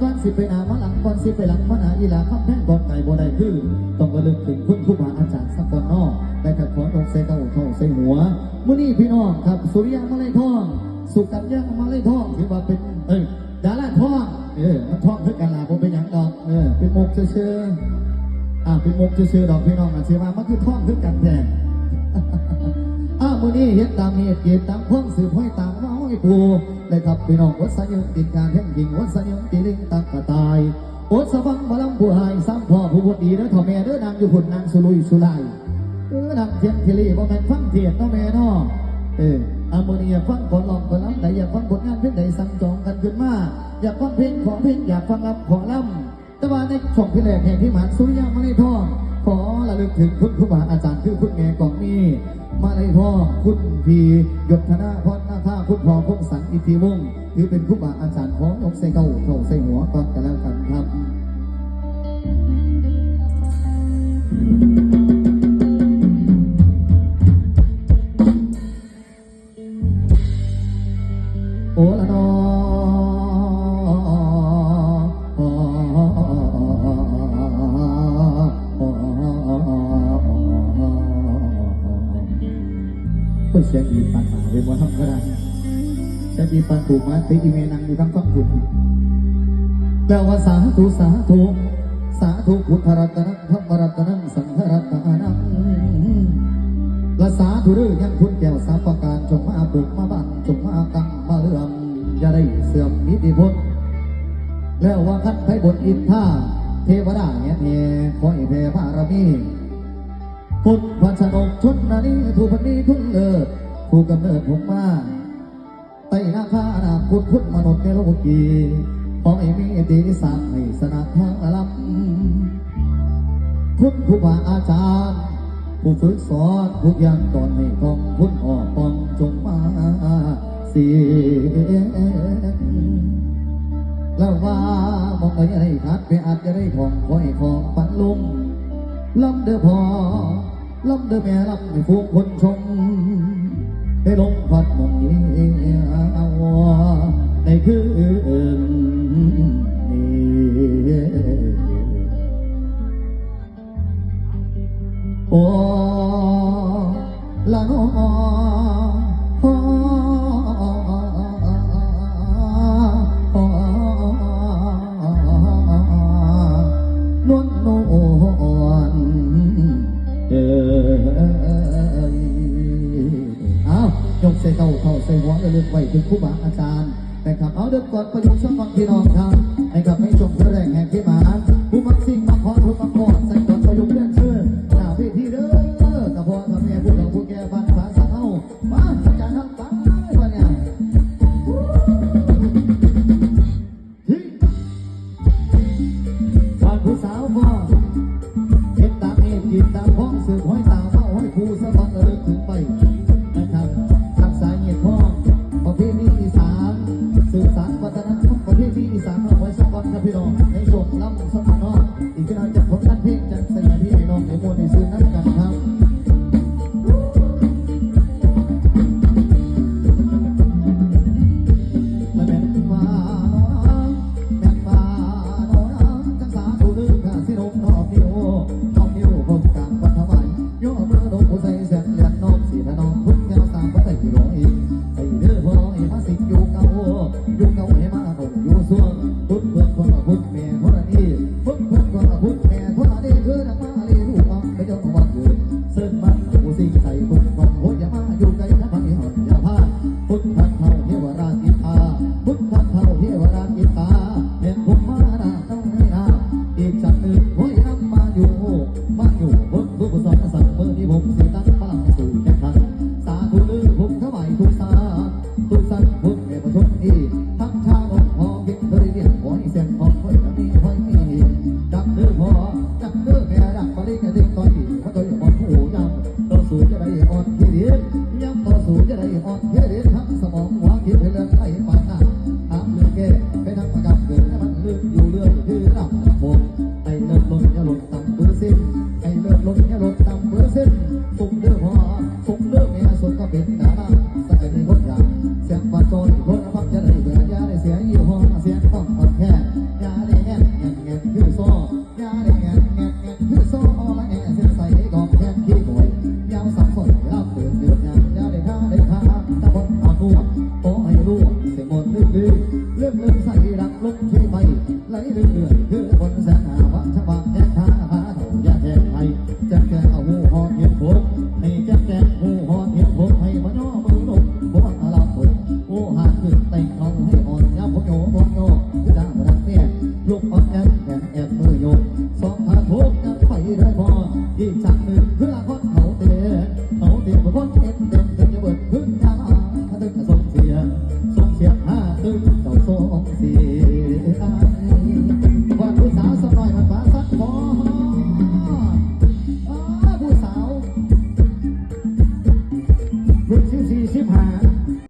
นี่ละก้อนสิไปหนามาหลังก้อนสิไปหลังมาหนาอีหลาข้ามแท่งก้อนไก่บ่ได้คือต้องระลึกถึงคุณครูบาอาจารย์สักก่อนนอกได้กับขอตรงเซเก้าทองเซหัวมื้อนี้พี่น้องครับสุริยามาลัยทอง สุกัญญามาเลยทองถือว่าเป็นเอ้ยดาราทองเออมันทองคือกันล่ะผมเป็นหยังดอกเออเป็นมกเชื่ออ่าเป็นมกเชื่อดอกพี่น้องกันเสียมามันคือทองคือกันแท้อ้าวมื้อนี้เฮ็ดตามเหตุเกียรติตามพ้องสืบห้อยตามน้อยปู เลยครับพี่น้องวัดสยาติดการแห่งหญิงวัดสยาติลิงตักกระตายโอดสะบังบลังผู้หายซ้ำพ่อผู้บดีเด้อถ่อแม่เด้อนางอยู่หุ่นางสุลุยสุไลเออนางเทียนเทลีบ่แม่นฟังเทียนเนาะแม่เนาะเอออามือนี้อยากฟังก่อนลองก่อนลำแต่อยากฟังผลงานเพลงใดสั่งจองกันขึ้นมาอยากฟังเพลงของเพลงอยากฟังลำของลำแต่ว่าในช่องที่แรกแห่งที่หมานสุริยามาในทองขอระลึกถึงคุณครูบาอาจารย์คือคุณแม่กองมีมาในพ่อคุณพียศธนาพร นาคาคุณพ่อพงสันอิทธิวงศ์ถือเป็นครูบาอาจารย์ของยกเซเก้าเท่าใส่หัวก่อนกันแล้วกันครับ เสีปันถูมาตีอีเมนังอยู่ทั้งฟังคุณแปลว่าสาธุสาธุสาธุพุทธรัตนังธรรมรัตนังสังฆรัตนังละสาธุเรื่องยังคุณแก้วสาประการจงมาปลุกมาบังจงมากังมาเรื่องอย่าได้เสื่อมนิติพจน์แล้วว่าคัดไปบนอินท่าเทวดาเนี่ยเนขอให้แผ่บารมีพุทธพันชนกชนนานีผู้พันนี้คุณเลิศผู้กำเนิดผมมา ไต่นาคาอนาคุณพุทธมนุษย์ในโลกีขอให้มีดีสัยให้สนาทางลำคุณครูบาอาจารย์ ผู้ฝึกสอนทุกอย่างตอนให้ของคุณออกปองจงมาเสียแล้วว่ามองไปอะไรคัดไปอาจจะได้ของคอยของปันลุงลำเด้อพอลำเด้อแม่ลำให้พวกคนชม ให้ลงพัดมองนี้เอาในคืนนี้โอ้ละนอ ลึกไว้ถึงครูบาอาจารย์นะครับเอาเดินกอดประยุกต์สักฟังพี่น้องครับ คือหลับหมดไอ้เลิศล้นอย่าลดต่ำเปอร์เซ็นต์ไอ้เลิศล้นอย่าลดต่ำเปอร์เซ็นต์ส่งเด้อพอส่งเด้อแม่ส่งก็เป็นดาราสักใน เอาหู